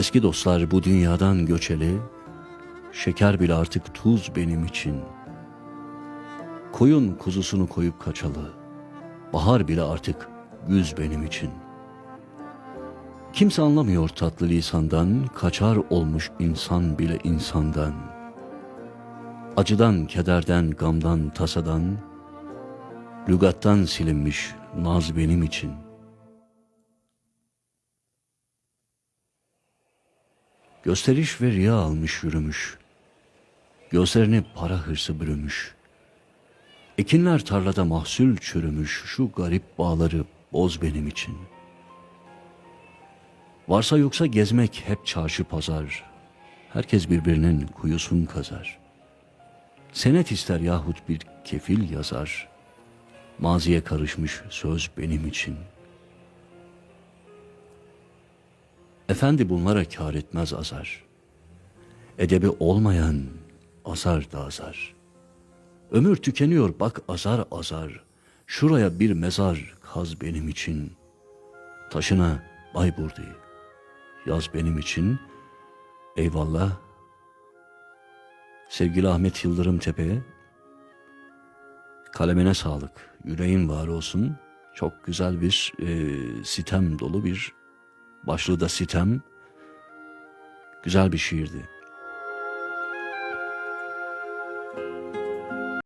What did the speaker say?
Eski dostlar bu dünyadan göçeli, şeker bile artık tuz benim için. Koyun kuzusunu koyup kaçalı, bahar bile artık güz benim için. Kimse anlamıyor tatlı lisandan, kaçar olmuş insan bile insandan. Acıdan, kederden, gamdan, tasadan, lügattan silinmiş naz benim için. Gösteriş ve riya almış yürümüş. Gözlerini para hırsı bürümüş. Ekinler tarlada mahsul çürümüş. Şu garip bağları boz benim için. Varsa yoksa gezmek hep çarşı pazar. Herkes birbirinin kuyusunu kazar. Senet ister yahut bir kefil yazar. Maziye karışmış söz benim için. Efendi bunlara kar etmez azar. Edebi olmayan azar da azar. Ömür tükeniyor bak azar azar. Şuraya bir mezar kaz benim için. Taşına Bayburdu yaz benim için. Eyvallah. Sevgili Ahmet Yıldırım Tepe'ye kalemine sağlık. Yüreğin var olsun. Çok güzel bir e, sitem dolu bir başlığı da sitem. Güzel bir şiirdi.